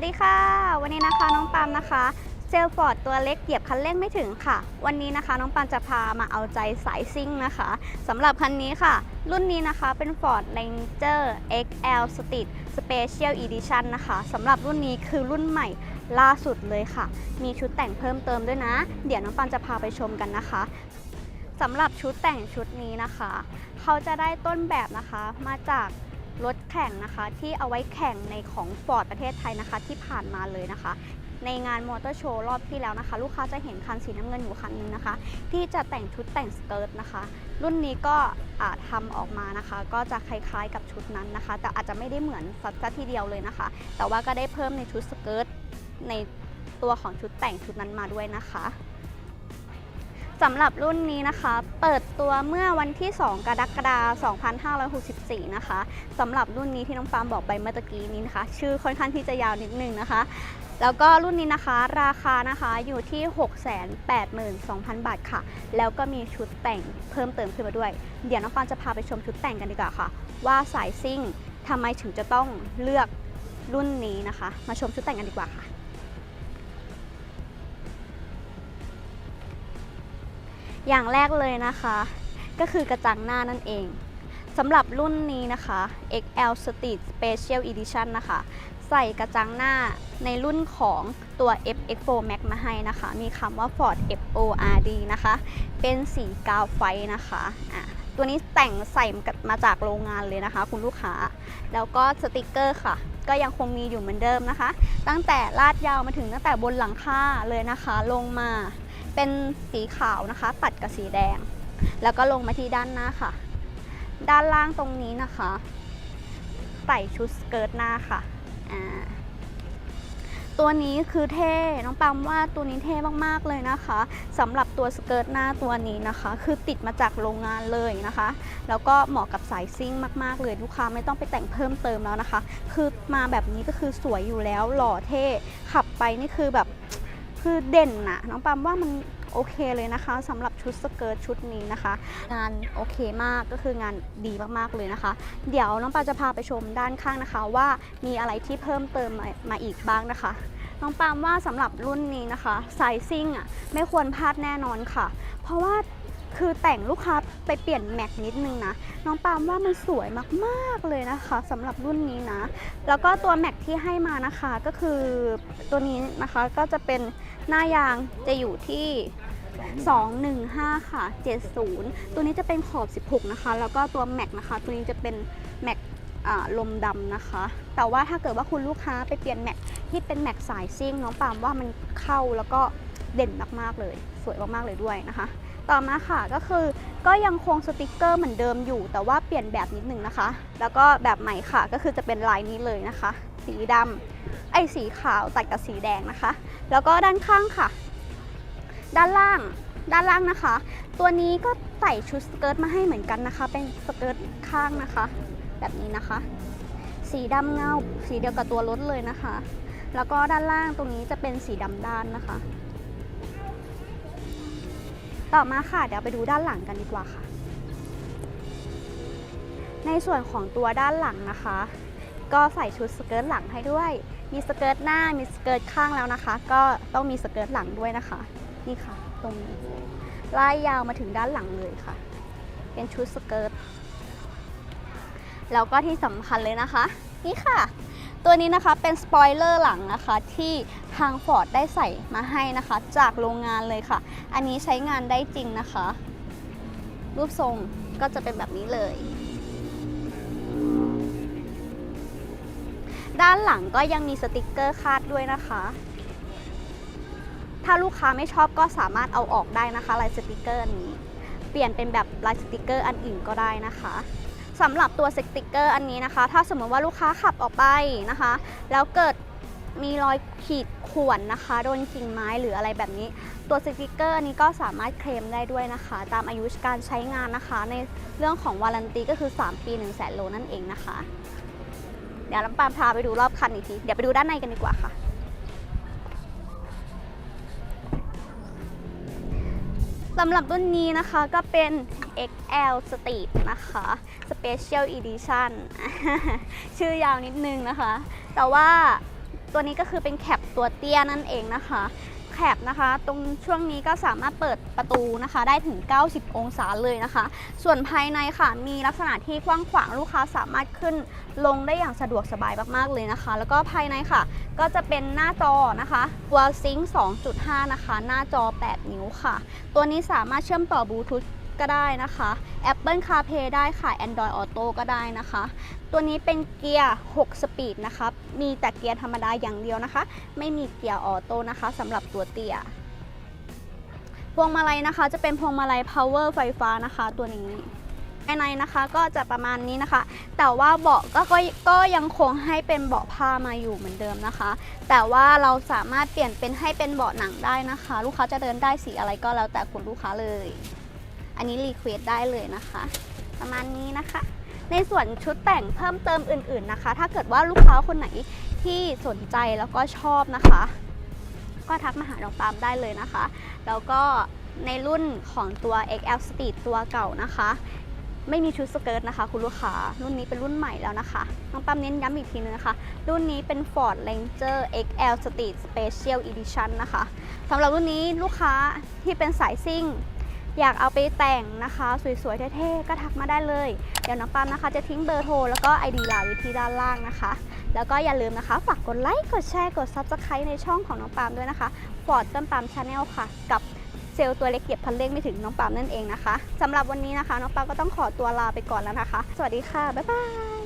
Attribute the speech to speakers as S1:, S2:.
S1: วัสดีค่ะ วันนี้นะคะน้องปามนะคะเซลฟอร์ดตัวเล็กเหยียบคันเร่งไม่ถึงค่ะ วันนี้นะคะน้องปามจะพามาเอาใจสายซิ่งนะคะสำหรับคันนี้ค่ะ รุ่นนี้นะคะเป็น Ford Ranger XL Street Special Edition นะคะสำหรับรุ่นนี้คือรุ่นใหม่ล่าสุดเลยค่ะ มีชุดแต่งเพิ่มเติมด้วยนะ เดี๋ยวน้องปามจะพาไปชมกันนะคะสำหรับชุดแต่งชุดนี้นะคะ เขาจะได้ต้นแบบนะคะมาจาก รถแข่งนะคะ ที่เอาไว้แข่งในของ Ford ประเทศไทยนะคะ ที่ผ่านมาเลยนะคะ ในงานมอเตอร์โชว์รอบที่แล้วนะคะ ลูกค้าจะเห็นคันสีน้ำเงินอยู่คันนึงนะคะ ที่จะแต่งชุดแต่งสเกิร์ตนะคะ รุ่นนี้ก็อาจทำออกมานะคะ ก็จะคล้ายๆกับชุดนั้นนะคะ แต่อาจจะไม่ได้เหมือนสักทีเดียวเลยนะคะ แต่ว่าก็ได้เพิ่มในชุดสเกิร์ตในตัวของชุดแต่งชุดนั้นมาด้วยนะคะ สำหรับรุ่นนี้นะคะ เปิดตัวเมื่อวันที่ 2 กรกฎาคม 2564 นะคะสำหรับรุ่นนี้ที่น้องปาล์มบอกไปเมื่อตะกี้นี้นะคะ ชื่อค่อนข้างที่จะยาวนิดนึงนะคะ แล้วก็รุ่นนี้นะคะ ราคานะคะอยู่ที่ 682,000 บาทค่ะ แล้วก็มีชุดแต่งเพิ่มเติมขึ้นมาด้วย เดี๋ยวน้องปาล์มจะพาไปชมชุดแต่งกันดีกว่าค่ะ ว่าสายซิ่งทำไมถึงจะต้องเลือกรุ่นนี้นะคะ มาชมชุดแต่งกันดีกว่าค่ะ อย่างแรกเลยนะคะ ก็คือกระจังหน้านั่นเองสำหรับรุ่นนี้นะคะ XL Street Special Edition นะคะ ใส่กระจังหน้าในรุ่นของตัว FX4 Max มาให้นะคะ มีคำว่า Ford FORD นะคะ เป็นสีกาวไฟนะคะอะตัวนี้แต่งใส่มาจากโรงงานเลยนะคะ คุณลูกค้า แล้วก็สติกเกอร์ค่ะ ก็ยังคงมีอยู่เหมือนเดิมนะคะ ตั้งแต่ลาดยาวมาถึงตั้งแต่บนหลังคาเลยนะคะ ลงมา เป็นสีขาวนะคะ ตัดกับสีแดง แล้วก็ลงมาที่ด้านหน้าค่ะ ด้านล่างตรงนี้นะคะใส่ชุดสเกิร์ตหน้าค่ะอ่าตัวนี้คือเท่น้องปามว่าตัวนี้เท่มากๆเลยนะคะสำหรับตัวสเกิร์ตหน้าตัวนี้นะคะ คือติดมาจากโรงงานเลยนะคะ แล้วก็เหมาะกับสายซิ่งมากๆเลยลูกค้าไม่ต้องไปแต่งเพิ่มเติมแล้วนะคะ คือมาแบบนี้ก็คือสวยอยู่แล้วหล่อเท่ขับไปนี่คือแบบคือเด่นนะน้องปามว่ามัน โอเคเลยนะคะสำหรับชุดสเกิร์ตชุดนี้นะคะ งานโอเคมากก็คืองานดีมากๆเลยนะคะ เดี๋ยวน้องปามจะพาไปชมด้านข้างนะคะว่ามีอะไรที่เพิ่มเติมมามาอีกบ้างนะคะน้องปามว่าสำหรับรุ่นนี้นะคะไซซิ่งอะไม่ควรพลาดแน่นอนค่ะ เพราะว่า คือแต่งลูกค้าไปเปลี่ยนแม็กนิดนึงนะ น้องปามว่ามันสวยมากๆเลยนะคะสำหรับรุ่นนี้นะ แล้วก็ตัวแม็กที่ให้มานะคะก็คือตัวนี้นะคะก็จะเป็นหน้ายางจะอยู่ที่215 ค่ะ 70 ตัวนี้จะเป็นขอบ 16 นะคะ แล้วก็ตัวแม็กนะคะ ตัวนี้จะเป็นแม็กลมดำนะคะ แต่ว่าถ้าเกิดว่าคุณลูกค้าไปเปลี่ยนแม็กที่เป็นแม็กสายซิ่งน้องปามว่ามันเข้าแล้วก็เด่นมาก ๆ เลย สวยมาก ๆ เลยด้วยนะคะ ต่อมาค่ะก็คือก็ยังคงสติกเกอร์เหมือนเดิมอยู่ แต่ว่าเปลี่ยนแบบนิดนึงนะคะ แล้วก็แบบใหม่ค่ะก็คือจะเป็นลายนี้เลยนะคะ สีดำไอ้สีขาวตัดกับสีแดงนะคะ แล้วก็ด้านข้างค่ะ ด้านล่างด้านล่างนะคะ ตัวนี้ก็ใส่ชุดสเกิร์ตมาให้เหมือนกันนะคะ เป็นสเกิร์ตข้างนะคะ แบบนี้นะคะ สีดำเงาสีเดียวกับตัวรถเลยนะคะ แล้วก็ด้านล่างตรงนี้จะเป็นสีดำด้านนะคะ ต่อมาค่ะเดี๋ยวไปดูด้านหลังกันดีกว่าค่ะ ในส่วนของตัวด้านหลังนะคะ ก็ใส่ชุดสเกิร์ตหลังให้ด้วย มีสเกิร์ตหน้ามีสเกิร์ตข้างแล้วนะคะ ก็ต้องมีสเกิร์ตหลังด้วยนะคะ นี่ค่ะ ตรงนี้ไล่ยาวมาถึงด้านหลังเลยค่ะ เป็นชุดสเกิร์ตแล้วก็ที่สำคัญเลยนะคะ นี่ค่ะ ตัวนี้นะคะเป็นสปอยเลอร์หลังนะคะที่ทาง Ford ได้ใส่มาให้นะคะ จากโรงงานเลยค่ะ อันนี้ใช้งานได้จริงนะคะ รูปทรงก็จะเป็นแบบนี้เลย ด้านหลังก็ยังมีสติกเกอร์คาดด้วยนะคะ ถ้าลูกค้าไม่ชอบก็สามารถเอาออกได้นะคะลายสติกเกอร์นี้ เปลี่ยนเป็นแบบลายสติกเกอร์อันอื่นก็ได้นะคะ สำหรับตัวสติกเกอร์อันนี้นะคะ ถ้าสมมติว่าลูกค้าขับออกไปนะคะ แล้วเกิดมีรอยขีดข่วนนะคะ โดนกิ่งไม้หรืออะไรแบบนี้ ตัวสติกเกอร์อันนี้ก็สามารถเคลมได้ด้วยนะคะ ตามอายุการใช้งานนะคะ ในเรื่องของวารันตีก็คือ 3 ปี1 0 0 0 0แสนโลนั่นเองนะคะ เดี๋ยวน้ำปาล์มพาไปดูรอบคันอีกที เดี๋ยวไปดูด้านในกันดีกว่าค่ะ สำหรับรุ่นนี้นะคะก็เป็น XL Street นะคะ Special Edition ชื่อยาวนิดนึงนะคะ แต่ว่าตัวนี้ก็คือเป็นแคปตัวเตี้ยนั่นเองนะคะ แคบนะคะ ตรงช่วงนี้ก็สามารถเปิดประตูนะคะ ได้ถึง 90 องศาเลยนะคะ ส่วนภายในค่ะมีลักษณะที่กว้างขวางลูกค้าสามารถขึ้นลงได้อย่างสะดวกสบายมากๆเลยนะคะ แล้วก็ภายในค่ะ ก็จะเป็นหน้าจอนะคะตัวซิงค์2.5 นะคะ หน้าจอ 8 นิ้วค่ะ ตัวนี้สามารถเชื่อมต่อบลูทูธ ก็ได้นะคะ Apple CarPlay ได้ค่ะ Android Auto ก็ได้นะคะ ตัวนี้เป็นเกียร์ 6 สปีดนะคะ มีแต่เกียร์ธรรมดาอย่างเดียวนะคะ ไม่มีเกียร์ออโต้นะคะสำหรับตัวเตียพวงมาลัยนะคะจะเป็นพวงมาลัย power ไฟฟ้านะคะ ตัวนี้ภายในนะคะก็จะประมาณนี้นะคะ แต่ว่าเบาะก็ก็ก็ยังคงให้เป็นเบาะผ้ามาอยู่เหมือนเดิมนะคะ แต่ว่าเราสามารถเปลี่ยนเป็นให้เป็นเบาะหนังได้นะคะ ลูกค้าจะเดินได้สีอะไรก็แล้วแต่คุณลูกค้าเลย อันนี้รีเควสได้เลยนะคะ ประมาณนี้นะคะ ในส่วนชุดแต่งเพิ่มเติมอื่นๆนะคะ ถ้าเกิดว่าลูกค้าคนไหนที่สนใจแล้วก็ชอบนะคะ ก็ทักมาหาน้องปาล์มได้เลยนะคะ แล้วก็ในรุ่นของตัว XL Speed ตัวเก่านะคะ ไม่มีชุดสเกิร์ตนะคะ คุณลูกค้ารุ่นนี้เป็นรุ่นใหม่แล้วนะคะน้องปาล์มเน้นย้ำอีกทีนึงนะคะ รุ่นนี้เป็น Ford Ranger XL Street Special Edition นะคะสำหรับรุ่นนี้ลูกค้าที่เป็นสายซิ่ง อยากเอาไปแต่งนะคะ สวยๆเท่ๆก็ทักมาได้เลย เดี๋ยวน้องปาล์มนะคะ จะทิ้งเบอร์โทรแล้วก็ ID ไลน์ว้ที่ด้านล่างนะคะ แล้วก็อย่าลืมนะคะ ฝากกดไลค์กดแชร์กด Subscribe ในช่องของน้องปาล์มด้วยนะคะ Ford ต้นปาล์ม Channel ค่ะ กับเซลล์ตัวเล็กเหยียบพันเร่งไม่ถึงน้องปาล์มนั่นเองนะคะสำหรับวันนี้นะคะ น้องปาล์มก็ต้องขอตัวลาไปก่อนแล้วนะคะ สวัสดีค่ะบ๊ายบาย